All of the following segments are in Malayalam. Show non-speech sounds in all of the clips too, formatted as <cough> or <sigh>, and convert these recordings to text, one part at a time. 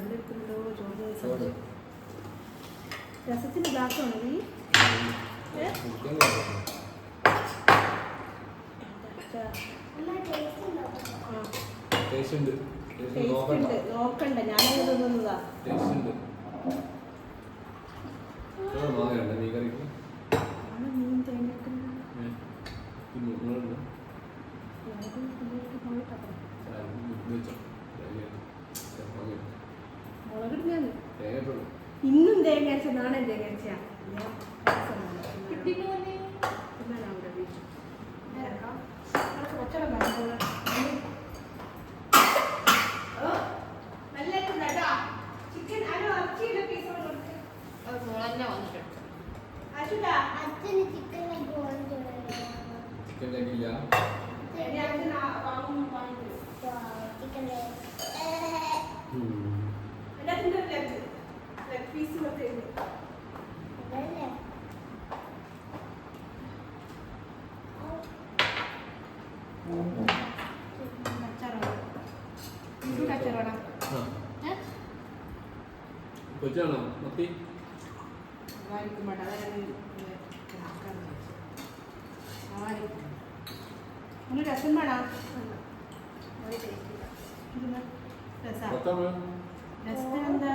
വെള്ളെടുക്കുന്നുണ്ടോ ചോറ്. രസത്തിന് ഗ്ലാസ് ആണോ നീ ഏ? കുടിക്കാൻ കഴിയില്ല. അച്ഛാ. ആ. ചിക്കൻ കഴിക്കില്ല അച്ഛൻ വാങ്ങും ചിക്കൻ ചിക്കൻ ഉം. ചിക്കൻ ലെഗ് ലെഗ് പീസ് മറ്റേ അതല്ലേ അച്ചാറാണ് ഇത് അച്ചാറാണ് ആ. കൊച്ചാണോ? മത്തി? രസം വേണം. രസം മൊത്തം രസത്തിന് എന്താ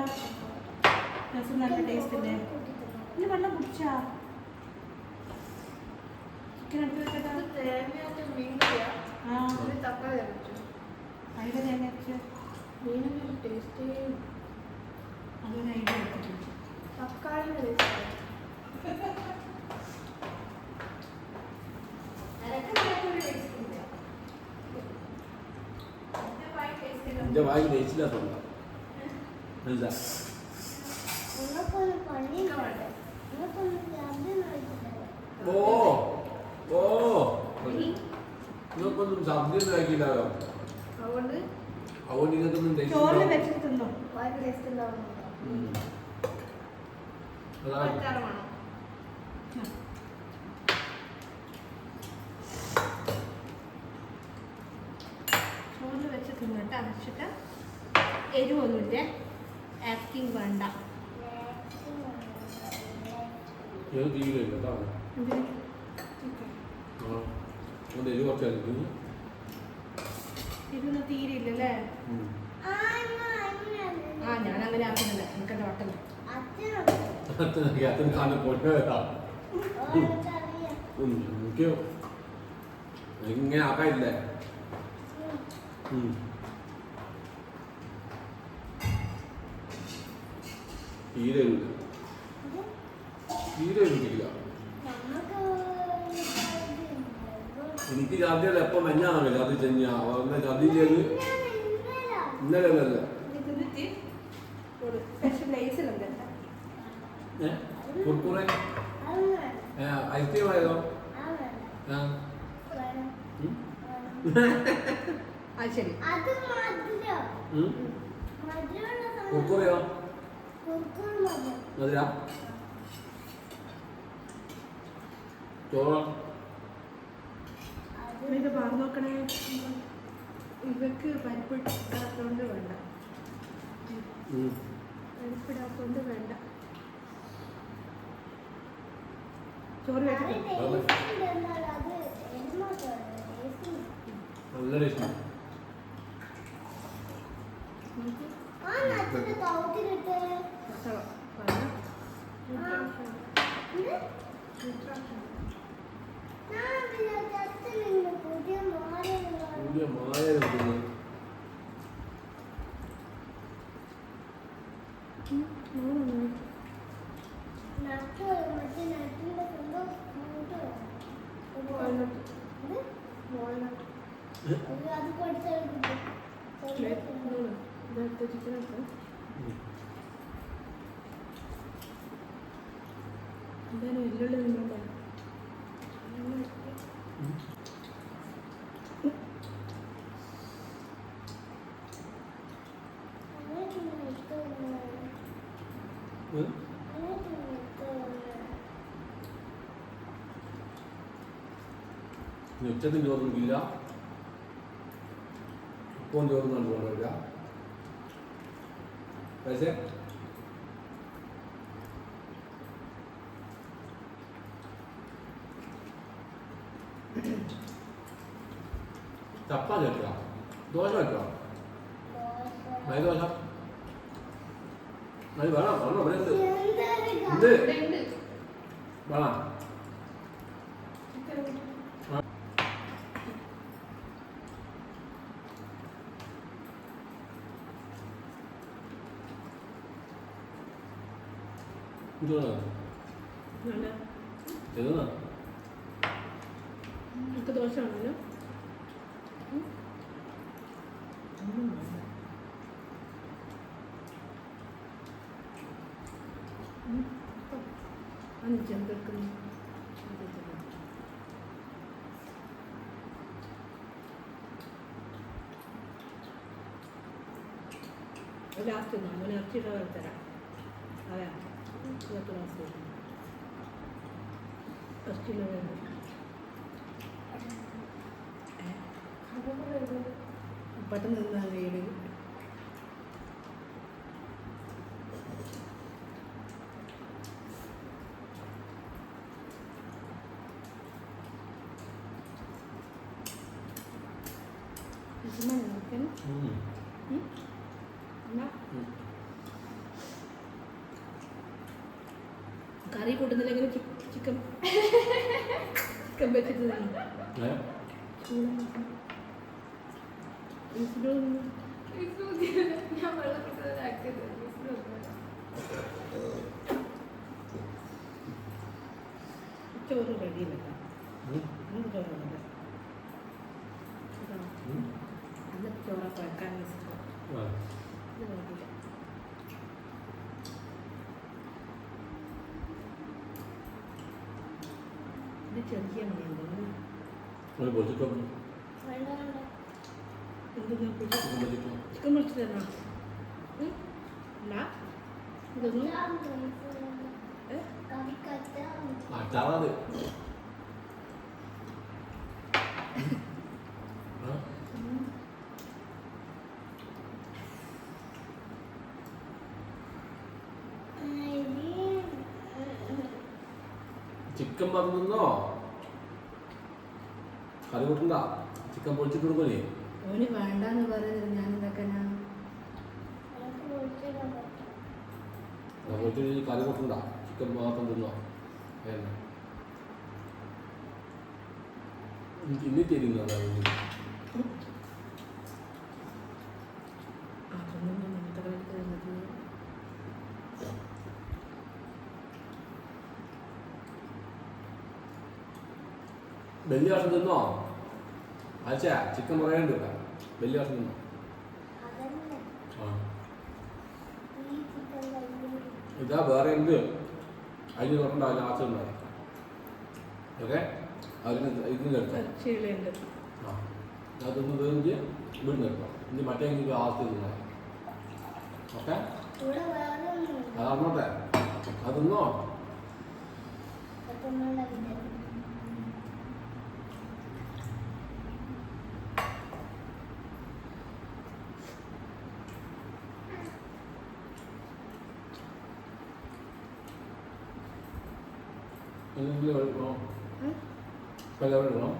രസം നല്ല ടേസ്റ്റ് അല്ലേ ഇനി വെള്ളം കുടിച്ചാ? ചിക്കൻ എടുത്ത് വെക്കട്ടാ? ആ. അതിന്റെ തേങ്ങ അരച്ച്. അതൊരു ഐഡിയ എടുത്തിട്ടുണ്ട് എന്റെ വായി ദേശില്ലാത്തുണ്ട് എന്താ നിങ്ങൾക്കൊന്നും ശബ്ദം ആക്കിയില്ലല്ലോ അതുകൊണ്ട് നിങ്ങൾക്കൊന്നും ചോറിൽ വെച്ച് തിന്നിട്ട് അരച്ചിട്ട് എരിവൊന്നുമില്ലേ? ആക്ടിങ് വേണ്ട. ഞാൻ തീരെ കേട്ടോ ആ അതുകൊണ്ട് എരിവ് കുറച്ചായിരുന്നു എരിവൊന്നും തീരെ ആ ഞാൻ അങ്ങനെ ആക്കുന്നില്ല വട്ടം? അച്ഛനുണ്ട്. അച്ഛനൊക്കെ. അച്ഛൻ സാധനം കൊണ്ടുവരാ ഓർക്കറിയാം. എനിക്ക് ഇങ്ങനെ ആക്കാനില്ലേ. തീരെ കാര്യമുണ്ട്. എനിക്ക് ചാദ്യം എപ്പം മഞ്ഞാണല്ലോ അത് ചെഞ്ഞ. അവരുടെ ചതി ചെയ്ത് ഇന്നലെ, അല്ല കുർക്കുറെ. ഐസ്ക്രീം ആയതോ? അത് വേണം. ആ വേണം. ഉം. വേണം. അത് ശരി അത് മധുരം. ഉം. മധുരമുള്ള സാധനം. കുർക്കുറയോ കുർക്കുറ് മധുരം. അത് ഇത് പറഞ്ഞു നോക്കണേ. ഇവക്ക് പരിപ്പിടാത്തോണ്ട് വേണ്ട. പരിപ്പിടാത്തോണ്ട് വേണ്ട. ചോറ്. നല്ല ടേസ്റ്റ് ആ നട്ടിന്റെ കൗത്തിലിട്ട് ഇത് ഞാൻ വിചാരിച്ചു അച്ഛൻ ഇന്ന് പുതിയ എല്ലാം മറ്റേ നട്ടിന്റെ ഇനി ഉച്ചക്കും ചോറുന്നില്ല ഉപ്പവും ചോറും കൊണ്ടുപോകില്ല കഴിച്ചേ ചപ്പാത്തി വെക്കുക ദോശ വെക്കുക മൈദ ദോശ അത് വേണം വേണം ഇവിടെ ഉണ്ട് ഉണ്ട് വേണം ഇതാണ് നല്ല ഇതാണ് എനിക്ക് ദോഷമാണല്ലോ അഞ്ചെടുക്കുന്നു ലാസ്റ്റ് ഒന്നും അവന് ഇറച്ചിയുടെ തരാം അതെ ഇതൊക്കെ ലാസ്റ്റ് ഇറച്ചിയുടെ വേണം പെട്ടെന്ന് നിന്നാൽ വീട് ഉം. ഉം. കറി കൂട്ടുന്നില്ലെങ്കിൽ ചിക്കൻ. ചിക്കൻ വെച്ചിട്ട് ചോറ് റെഡിയില്ല ചോറുണ്ട്. അന്ന് ചോറൊക്കെ വെക്കാൻ വെച്ചിട്ട് ആ. ഇത് നോക്കില്ല ഇത് ചെറിയ മണിയുണ്ട് ഒരു പൊളിച്ചിട്ടോ എന്തെങ്കിലും ചിക്കൻ പൊളിച്ച് തരണോ ഇതൊന്നും? അച്ചാറാത്? ചിക്കൻ പറഞ്ഞോ കറി കൂട്ടണ്ട ചിക്കൻ പൊളിച്ചിട്ട് കൊടുക്കണേ ഓന് വേണ്ടെന്ന് പറയുന്നത് ഞാൻ പൊളിച്ചിട്ട് കറി കൂട്ടണ്ട ചിക്കൻ മാത്രം തിന്നോ? ഏന്നെ എനിക്ക് ഇനി തരുന്ന അതൊന്നും ഇന്നത്തെ വലിയ തിന്നോ? അച്ഛാ ചിക്കൻ പറയാണ്ട് വലിയ വർഷം തിന്നോ ആ. ഇതാ വേറെ ഉണ്ട് അതിന് നോക്കണ്ടാവില്ല ആച്ച ഉണ്ടാവും ഓക്കെ? അതിന് ഇതിന് ഇറച്ചിയിലുണ്ട് ആ. അതൊന്ന് തീർന്ന് വീടിന് എടുക്കാം ഇനി മറ്റേ എനിക്ക് ¿Entendí algo? ¿Eh? ¿Palabra no?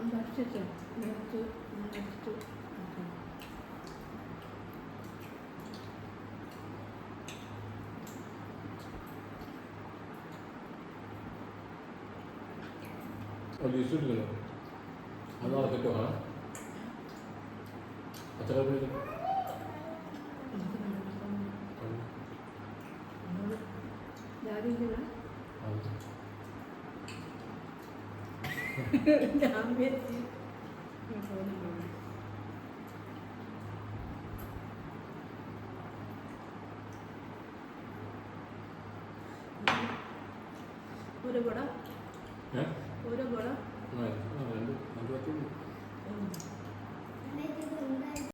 Understood. Understood. Understood. 어디있을래요 하나 어떻게 가? 어떻게 보이죠? <laughs> ഞാൻ വിചാരിച്ചു